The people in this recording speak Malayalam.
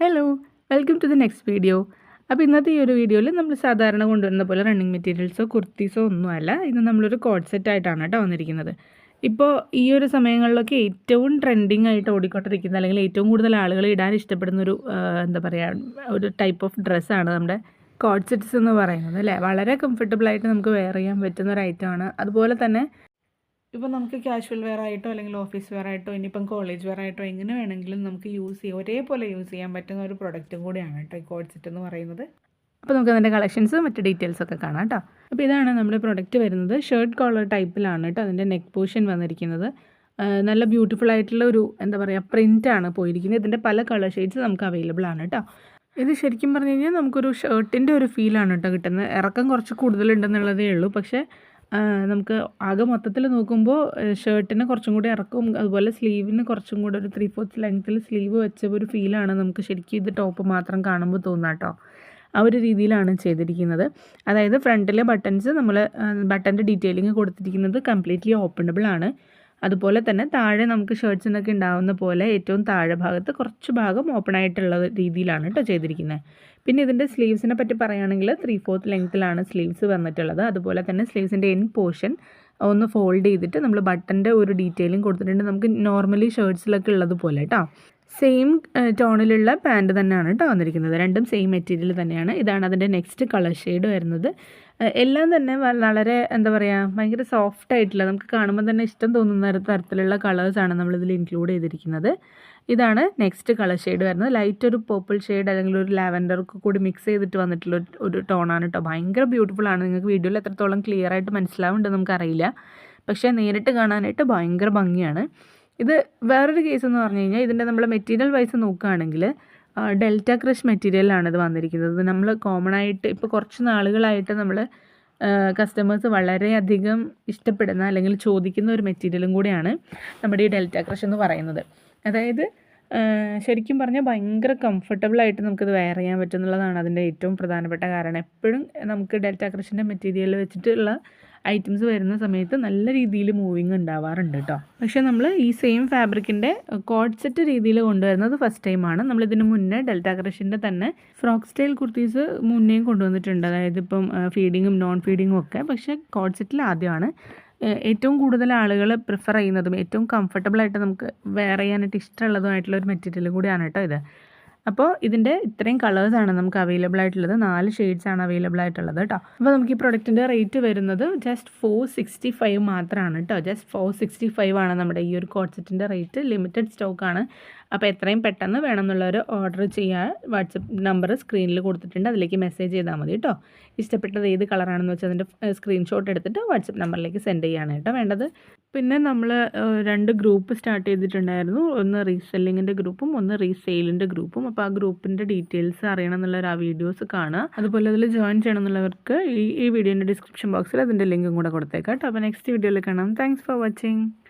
Hello welcome to the next video അപ്പോൾ ഇന്നത്തെ ഈ ഒരു വീഡിയോയിൽ നമ്മൾ സാധാരണ കൊണ്ടുവരുന്ന പോലെ റണ്ണിങ് മെറ്റീരിയൽസോ കുർത്തീസോ ഒന്നുമല്ല ഇന്ന് നമ്മളൊരു കോഡ് സെറ്റ് ആയിട്ടാണ് കേട്ടോ വന്നിരിക്കുന്നത്. ഇപ്പോൾ ഈ ഒരു സമയങ്ങളിലൊക്കെ ഏറ്റവും ട്രെൻഡിങ് ആയിട്ട് ഓടിക്കൊണ്ടിരിക്കുന്ന അല്ലെങ്കിൽ ഏറ്റവും കൂടുതൽ ആളുകൾ ഇടാൻ ഇഷ്ടപ്പെടുന്ന ഒരു എന്താ പറയുക ഒരു ടൈപ്പ് ഓഫ് ഡ്രസ്സാണ് നമ്മുടെ കോഡ് സെറ്റ്സ് എന്ന് പറയുന്നത് അല്ലേ? വളരെ കംഫർട്ടബിൾ ആയിട്ട് നമുക്ക് വെയർ ചെയ്യാൻ പറ്റുന്ന ഒരു ഐറ്റമാണ് അതുപോലെ തന്നെ ഇപ്പോൾ നമുക്ക് ക്യാഷ്വൽ വെയർ ആയിട്ടോ അല്ലെങ്കിൽ ഓഫീസ് വെയർ ആയിട്ടോ ഇനിയിപ്പം കോളേജ് വെയർ ആയിട്ടോ എങ്ങനെ വേണമെങ്കിലും നമുക്ക് യൂസ് ചെയ്യാം. ഒരേപോലെ യൂസ് ചെയ്യാൻ പറ്റുന്ന ഒരു പ്രൊഡക്റ്റും കൂടിയാണ് കേട്ടോ ഈ കോഡ് സെറ്റ് എന്ന് പറയുന്നത്. അപ്പോൾ നമുക്ക് അതിന്റെ കളക്ഷൻസും മറ്റ് ഡീറ്റെയിൽസ് ഒക്കെ കാണാം കേട്ടോ. അപ്പോൾ ഇതാണ് നമ്മുടെ പ്രൊഡക്റ്റ് വരുന്നത്. ഷർട്ട് കോളർ ടൈപ്പിലാണ് കേട്ടോ അതിന്റെ നെക്ക് പോർഷൻ വന്നിരിക്കുന്നത്. നല്ല ബ്യൂട്ടിഫുൾ ആയിട്ടുള്ള ഒരു എന്താ പറയുക പ്രിന്റാണ് പോയിരിക്കുന്നത്. ഇതിന്റെ പല കളർ ഷെയ്ഡ്സ് നമുക്ക് അവൈലബിൾ ആണ് കേട്ടോ. ഇത് ശരിക്കും പറഞ്ഞു കഴിഞ്ഞാൽ നമുക്കൊരു ഷർട്ടിന്റെ ഒരു ഫീലാണ് കേട്ടോ കിട്ടുന്നത്. ഇറക്കം കുറച്ച് കൂടുതലുണ്ടെന്നുള്ളതേ ഉള്ളൂ. പക്ഷേ നമുക്ക് ആകെ മൊത്തത്തിൽ നോക്കുമ്പോൾ ഷർട്ടിന് കുറച്ചും കൂടി ഇറക്കും അതുപോലെ സ്ലീവിന് കുറച്ചും കൂടി ഒരു ത്രീ ഫോർത്ത് ലെങ്ത്തിൽ സ്ലീവ് വെച്ച ഒരു ഫീലാണ് നമുക്ക് ശരിക്കും ഇത് ടോപ്പ് മാത്രം കാണുമ്പോൾ തോന്നുക കേട്ടോ ആ ഒരു രീതിയിലാണ് ചെയ്തിരിക്കുന്നത്. അതായത് ഫ്രണ്ടിലെ ബട്ടൺസ് നമ്മൾ ബട്ടന്റെ ഡീറ്റെയിലിംഗ് കൊടുത്തിരിക്കുന്നത് കംപ്ലീറ്റ്ലി ഓപ്പണബിൾ ആണ്. അതുപോലെ തന്നെ താഴെ നമുക്ക് ഷർട്ട്സിനൊക്കെ ഉണ്ടാവുന്ന പോലെ ഏറ്റവും താഴെ ഭാഗത്ത് കുറച്ച് ഭാഗം ഓപ്പൺ ആയിട്ടുള്ള രീതിയിലാണ് കേട്ടോ ചെയ്തിരിക്കുന്നത് പിന്നെ ഇതിന്റെ സ്ലീവ്സിനെ പറ്റി പറയുകയാണെങ്കിൽ ത്രീ ഫോർത്ത് ലെങ്ത്തിലാണ് സ്ലീവ്സ് വന്നിട്ടുള്ളത്. അതുപോലെ തന്നെ സ്ലീവ്സിന്റെ എൻ പോർഷൻ ഒന്ന് ഫോൾഡ് ചെയ്തിട്ട് നമ്മൾ ബട്ടന്റെ ഒരു ഡീറ്റെയിലും കൊടുത്തിട്ടുണ്ട്. നമുക്ക് നോർമലി ഷർട്ട്സിലൊക്കെ ഉള്ളത് പോലെ കേട്ടോ സെയിം ടോണിലുള്ള പാന്റ് തന്നെയാണ് കേട്ടോ വന്നിരിക്കുന്നത്. രണ്ടും സെയിം മെറ്റീരിയൽ തന്നെയാണ്. ഇതാണ് അതിന്റെ നെക്സ്റ്റ് കളർ ഷെയ്ഡ് വരുന്നത്. എല്ലാം തന്നെ വളരെ എന്താ പറയുക ഭയങ്കര സോഫ്റ്റ് ആയിട്ടുള്ള നമുക്ക് കാണുമ്പോൾ തന്നെ ഇഷ്ടം തോന്നുന്ന തരത്തിലുള്ള കളേഴ്സാണ് നമ്മളിതിൽ ഇൻക്ലൂഡ് ചെയ്തിരിക്കുന്നത്. ഇതാണ് നെക്സ്റ്റ് കളർ ഷെയ്ഡ് വരുന്നത്. ലൈറ്റ് ഒരു പേർപ്പിൾ ഷെയ്ഡ് അല്ലെങ്കിൽ ഒരു ലാവൻഡർ ഒക്കെ കൂടി മിക്സ് ചെയ്തിട്ട് വന്നിട്ടുള്ള ഒരു ടോണാണ് കേട്ടോ ഭയങ്കര ബ്യൂട്ടിഫുൾ ആണ്. നിങ്ങൾക്ക് വീഡിയോയിൽ എത്രത്തോളം ക്ലിയർ ആയിട്ട് മനസ്സിലാവുന്നുണ്ട് നമുക്കറിയില്ല. പക്ഷേ നേരിട്ട് കാണാനായിട്ട് ഭയങ്കര ഭംഗിയാണ്. ഇത് വേറൊരു കേസ് എന്ന് പറഞ്ഞു കഴിഞ്ഞാൽ ഇതിന്റെ നമ്മൾ മെറ്റീരിയൽ വൈസ് നോക്കുകയാണെങ്കിൽ ഡെൽറ്റ ക്രഷ് മെറ്റീരിയലാണ് ഇത് വന്നിരിക്കുന്നത്. നമ്മൾ കോമൺ ആയിട്ട് ഇപ്പോൾ കുറച്ച് നാളുകളായിട്ട് നമ്മൾ കസ്റ്റമേഴ്സ് വളരെയധികം ഇഷ്ടപ്പെടുന്ന അല്ലെങ്കിൽ ചോദിക്കുന്ന ഒരു മെറ്റീരിയലും കൂടിയാണ് നമ്മുടെ ഈ ഡെൽറ്റ ക്രഷ് എന്ന് പറയുന്നത്. അതായത് ശരിക്കും പറഞ്ഞാൽ ഭയങ്കര കംഫർട്ടബിളായിട്ട് നമുക്കിത് വെയർ ചെയ്യാൻ പറ്റുന്നുള്ളതാണ് അതിന്റെ ഏറ്റവും പ്രധാനപ്പെട്ട കാരണം. എപ്പോഴും നമുക്ക് ഡെൽറ്റ ക്രഷിന്റെ മെറ്റീരിയൽ വെച്ചിട്ടുള്ള ഐറ്റംസ് വരുന്ന സമയത്ത് നല്ല രീതിയിൽ മൂവിങ് ഉണ്ടാവാറുണ്ട് കേട്ടോ പക്ഷേ നമ്മൾ ഈ സെയിം ഫാബ്രിക്കിന്റെ കോഡ് സെറ്റ് രീതിയിൽ കൊണ്ടുവരുന്നത് ഫസ്റ്റ് ടൈമാണ് നമ്മളിതിന് മുന്നേ ഡെൽറ്റ ക്രഷിന്റെ തന്നെ ഫ്രോക്ക് സ്റ്റൈൽ കുർത്തീസ് മുന്നേയും കൊണ്ടുവന്നിട്ടുണ്ട്. അതായത് ഇപ്പം ഫീഡിങ്ങും നോൺ ഫീഡിങ്ങും ഒക്കെ. പക്ഷേ കോഡ് സെറ്റിൽ ആദ്യമാണ്. ഏറ്റവും കൂടുതൽ ആളുകൾ പ്രിഫർ ചെയ്യുന്നതും ഏറ്റവും കംഫർട്ടബിളായിട്ട് നമുക്ക് വെയർ ചെയ്യാനായിട്ട് ഇഷ്ടമുള്ളതുമായിട്ടുള്ള ഒരു മെറ്റീരിയൽ കൂടിയാണ് കേട്ടോ ഇത്. അപ്പോൾ ഇതിന്റെ ഇത്രയും കളേഴ്സാണ് നമുക്ക് അവൈലബിൾ ആയിട്ടുള്ളത്. നാല് ഷെയ്ഡ്സ് ആണ് അവൈലബിൾ ആയിട്ടുള്ളത് കേട്ടോ അപ്പോൾ നമുക്ക് ഈ പ്രൊഡക്റ്റിന്റെ റേറ്റ് വരുന്നത് ജസ്റ്റ് ഫോർ സിക്സ്റ്റി ഫൈവ് മാത്രമാണ് കേട്ടോ ജസ്റ്റ് ഫോർ സിക്സ്റ്റി ഫൈവ് ആണ് നമ്മുടെ ഈ ഒരു കോഡ്സെറ്റിന്റെ റേറ്റ് ലിമിറ്റഡ് സ്റ്റോക്കാണ് അപ്പോൾ എത്രയും പെട്ടെന്ന് വേണമെന്നുള്ളവർ ഓർഡർ ചെയ്യാൻ വാട്സപ്പ് നമ്പർ സ്ക്രീനിൽ കൊടുത്തിട്ടുണ്ട്. അതിലേക്ക് മെസ്സേജ് ചെയ്താൽ മതി കേട്ടോ ഇഷ്ടപ്പെട്ടത് ഏത് കളറാണെന്ന് വെച്ചാൽ അതിന്റെ സ്ക്രീൻഷോട്ട് എടുത്തിട്ട് വാട്സപ്പ് നമ്പറിലേക്ക് സെൻഡ് ചെയ്യാണ് കേട്ടോ വേണ്ടത്. പിന്നെ നമ്മൾ രണ്ട് ഗ്രൂപ്പ് സ്റ്റാർട്ട് ചെയ്തിട്ടുണ്ടായിരുന്നു. ഒന്ന് റീസെല്ലിങ്ങിന്റെ ഗ്രൂപ്പും ഒന്ന് റീസെയിലിന്റെ ഗ്രൂപ്പും അപ്പോൾ ആ ഗ്രൂപ്പിന്റെ ഡീറ്റെയിൽസ് അറിയണം എന്നുള്ളവർ ആ വീഡിയോസ് കാണുക. അതുപോലെ അതിൽ ജോയിൻ ചെയ്യണം എന്നുള്ളവർക്ക് ഈ ഈ വീഡിയോന്റെ ഡിസ്ക്രിപ്ഷൻ ബോക്സിൽ അതിന്റെ ലിങ്കും കൂടെ കൊടുത്തേക്കാം കേട്ടോ അപ്പോൾ നെക്സ്റ്റ് വീഡിയോയിൽ കാണാം. Thanks for watching